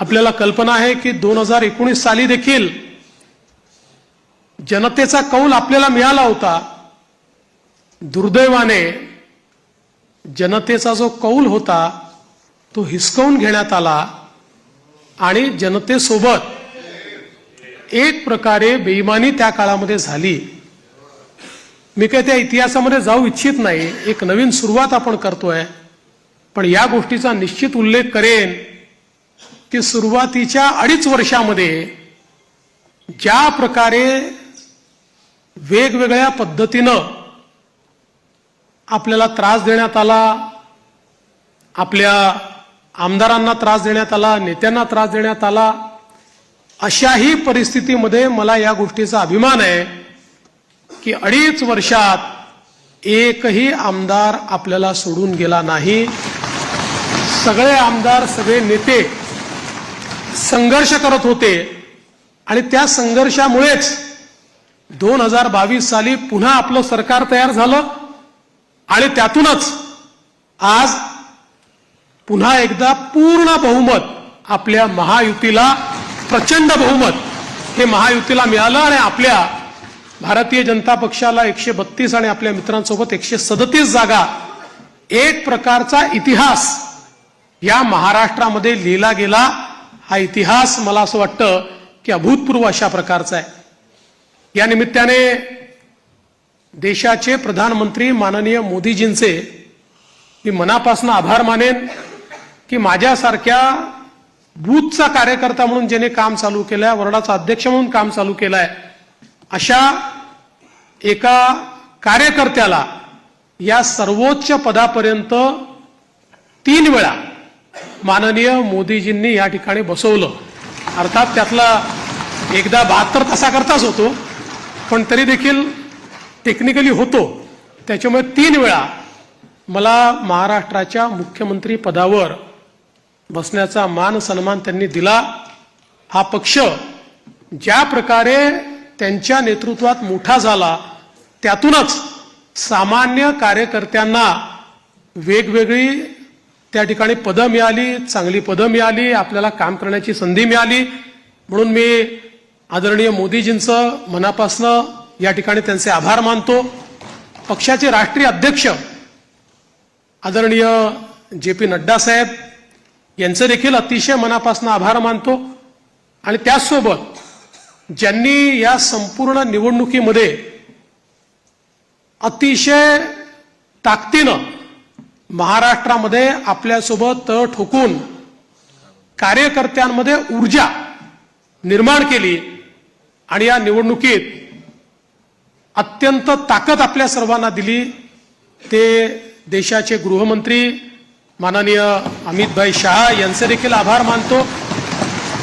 आपल्याला कल्पना आहे की दोन हजार एकोणीस साली देखील जनतेचा कौल आपल्याला मिळाला होता. दुर्दैवाने जनतेचा जो कौल होता तो हिसकावून घेण्यात आला आणि जनतेसोबत एक प्रकारे बेईमानी त्या काळामध्ये झाली. मी काही त्या इतिहासामध्ये जाऊ इच्छित नाही. एक नवीन सुरुवात आपण करतोय. पण या गोष्टीचा निश्चित उल्लेख करेन की सुरुवातीच्या अडीच वर्षामध्ये ज्या प्रकारे वेगवेगळ्या पद्धतीनं आपल्याला त्रास देण्यात आला आपल्या आमदारांना त्रास देण्यात आला नेत्यांना त्रास देण्यात आला अशाही परिस्थितीमध्ये मला या गोष्टीचा अभिमान आहे. की अडीच वर्षात एकही आमदार आपल्याला सोडून गेला नाही. सगळे आमदार सगळे नेते संघर्ष करत होते आणि त्या संघर्षामुळेच दोन हजार बावीस साली पुन्हा आपलं सरकार तयार झालं आणि त्यातूनच आज पुन्हा एकदा पूर्ण बहुमत आपल्या महायुतीला प्रचंड बहुमत हे महायुतीला मिळालं आणि आपल्या भारतीय जनता पक्षाला एकशे बत्तीस आणि आपल्या मित्रांसोबत एकशे सदतीस जागा एक प्रकारचा इतिहास या महाराष्ट्रामध्ये लिहिला गेला. हा इतिहास मला असं वाटतं की अभूतपूर्व अशा प्रकारचा आहे. या निमित्ताने देशाचे प्रधानमंत्री माननीय मोदीजींचे मी मनापासून आभार मानेन की माझ्यासारख्या बूथचा कार्यकर्ता म्हणून ज्याने काम चालू केलंय वर्डाचा अध्यक्ष म्हणून काम चालू केलंय अशा एका कार्यकर्त्याला या सर्वोच्च पदापर्यंत तीन वेळा माननीय मोदीजींनी या ठिकाणी बसवलं. अर्थात त्यातला एकदा बहात्तर तासाकरताच होतो पण तरी देखील टेक्निकली होतो. त्याच्यामुळे तीन वेळा मला महाराष्ट्राच्या मुख्यमंत्री पदावर बसण्याचा मान सन्मान त्यांनी दिला. हा पक्ष ज्या प्रकारे त्यांच्या नेतृत्वात मोठा झाला. त्यातूनच सामान्य कार्यकर्त्यांना वेगवेगळी त्या ठिकाणी पदं मिळाली चांगली पदं मिळाली आपल्याला काम करण्याची संधी मिळाली. म्हणून मी आदरणीय मोदीजींचं मनापासनं या ठिकाणी त्यांचे आभार मानतो. पक्षाचे राष्ट्रीय अध्यक्ष आदरणीय जे पी नड्डा साहेब यांचं देखील अतिशय मनापासून आभार मानतो. आणि त्याचसोबत ज्यांनी या संपूर्ण निवडणुकीमध्ये अतिशय ताकदीनं महाराष्ट्रामध्ये आपल्यासोबत तळ ठोकून कार्यकर्त्यांमध्ये ऊर्जा निर्माण केली आणि या निवडणुकीत अत्यंत ताकद आपल्या सर्वांना दिली ते देशाचे गृहमंत्री माननीय अमितभाई शहा यांचे देखील आभार मानतो.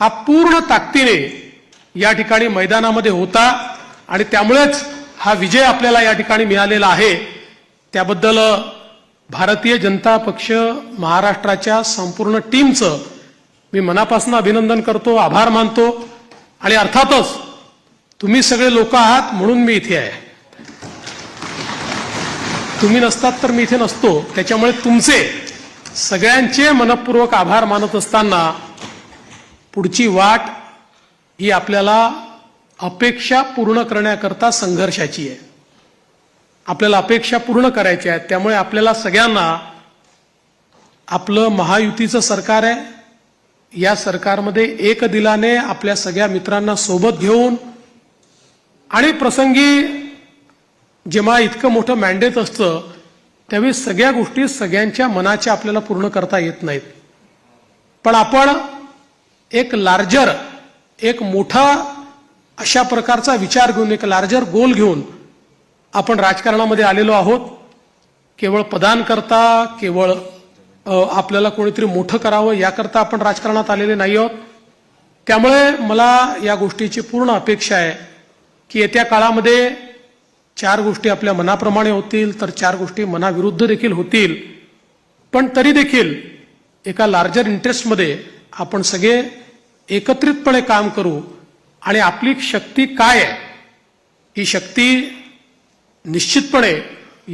हा पूर्ण ताकदीने या ठिकाणी मैदानामध्ये होता आणि त्यामुळेच हा विजय आपल्याला या ठिकाणी मिळालेला आहे. त्याबद्दल भारतीय जनता पक्ष महाराष्ट्राच्या संपूर्ण टीमचं मी मनापासून अभिनंदन करतो आभार मानतो आणि अर्थातच तुम्ही सगळे लोक आहात म्हणून मी इथे आहे. तुम्ही नसतात तर मी इथे नसतो. त्याच्यामुळे तुमचे सगळ्यांचे मनपूर्वक आभार मानत असताना पुढची वाट ही आपल्याला अपेक्षा पूर्ण करण्याकरता संघर्षाची आहे. आपल्याला अपेक्षा पूर्ण करायच्या आहेत. त्यामुळे आपल्याला सगळ्यांना आपलं महायुतीचं सरकार आहे. या सरकारमध्ये एक दिलाने आपल्या सगळ्या मित्रांना सोबत घेऊन आणि प्रसंगी जेव्हा इतकं मोठं मॅन्डेट असतं त्यावेळी सगळ्या गोष्टी सगळ्यांच्या मनाच्या आपल्याला पूर्ण करता येत नाहीत. पण आपण एक लार्जर एक मोठा अशा प्रकारचा विचार घेऊन एक लार्जर गोल घेऊन आपण राजकारणामध्ये आलेलो आहोत. केवळ पदांकरता केवळ आपल्याला कोणीतरी मोठं करावं याकरता आपण राजकारणात आलेले नाही आहोत. त्यामुळे मला या गोष्टीची पूर्ण अपेक्षा आहे की येत्या काळामध्ये चार गोष्टी आपल्या मनाप्रमाणे होतील तर चार गोष्टी मनाविरुद्ध देखील होतील. पण तरी देखील एका लार्जर इंटरेस्टमध्ये आपण सगळे एकत्रितपणे काम करू आणि आपली शक्ती काय आहे? ही शक्ती निश्चितपणे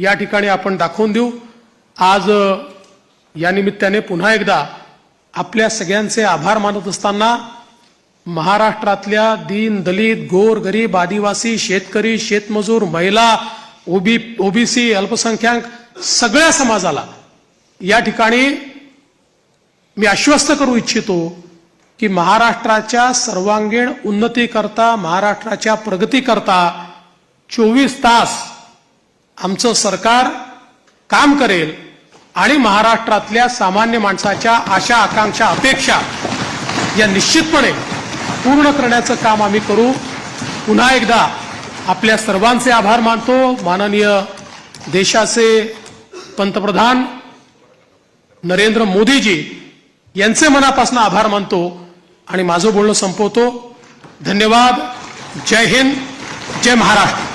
या ठिकाणी आपण दाखवून देऊ. आज या निमित्ताने पुन्हा एकदा आपल्या सगळ्यांचे आभार मानत असताना महाराष्ट्रातल्या दीन दलित गोर गरीब आदिवासी शेतकरी शेतमजूर महिला ओबी ओबीसी अल्पसंख्याक सगळ्या समाजाला या ठिकाणी मी आश्वस्त करू इच्छितो की महाराष्ट्राच्या सर्वांगीण उन्नतीकरता महाराष्ट्राच्या प्रगतीकरता चोवीस तास आमचं सरकार काम करेल आणि महाराष्ट्रातल्या सामान्य माणसाच्या आशा आकांक्षा अपेक्षा या निश्चितपणे पूर्ण करण्याचं काम आम्ही करू. पुन्हा एकदा आपल्या सर्वांचे आभार मानतो. माननीय देशाचे पंतप्रधान नरेंद्र मोदीजी यांचे मनापासून आभार मानतो आणि माझं बोलणं संपवतो. धन्यवाद. जय हिंद. जय महाराष्ट्र.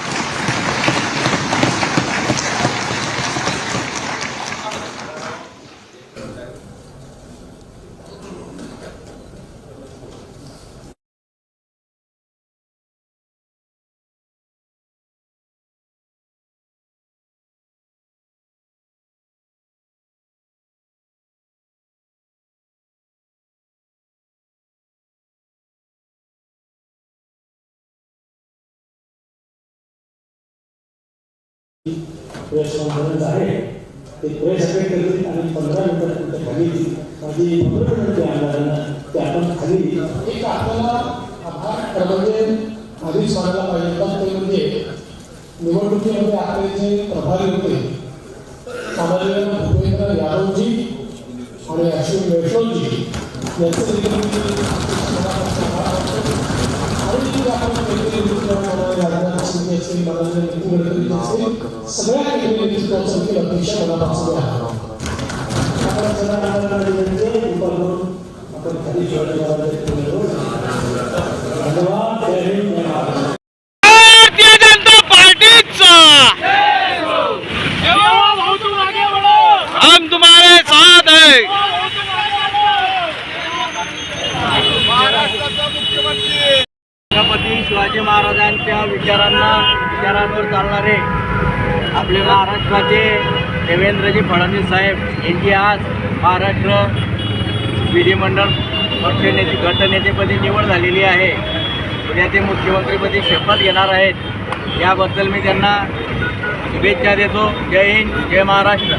प्रेस कॉन्फरन्स आहे. ते प्रेस अटेंड करतील आणि पंधरा मिनिटात तुमच्या माझी पंधरा मिनिटं आमदारांना ते आपण खाली एक आपल्याला आभार म्हणजे आधीच म्हणायला पाहिजे. पण ते म्हणजे निवडणुकीमध्ये आपले जे प्रभारी होते माननीय भूपेंद्र यादवजी आणि अश्विन वैष्णवजी यांचं तुम्हारे साथ है। छत्रपती शिवाजी महाराजांच्या विचारांना विचारांवर चालणारे आपले महाराष्ट्राचे देवेंद्रजी फडणवीस साहेब यांची आज महाराष्ट्र विधिमंडळ पक्षनेते गटनेतेपदी निवड झालेली आहे. उद्या ते मुख्यमंत्रीपदी शपथ घेणार आहेत. याबद्दल मी त्यांना शुभेच्छा देतो. जय हिंद जय महाराष्ट्र.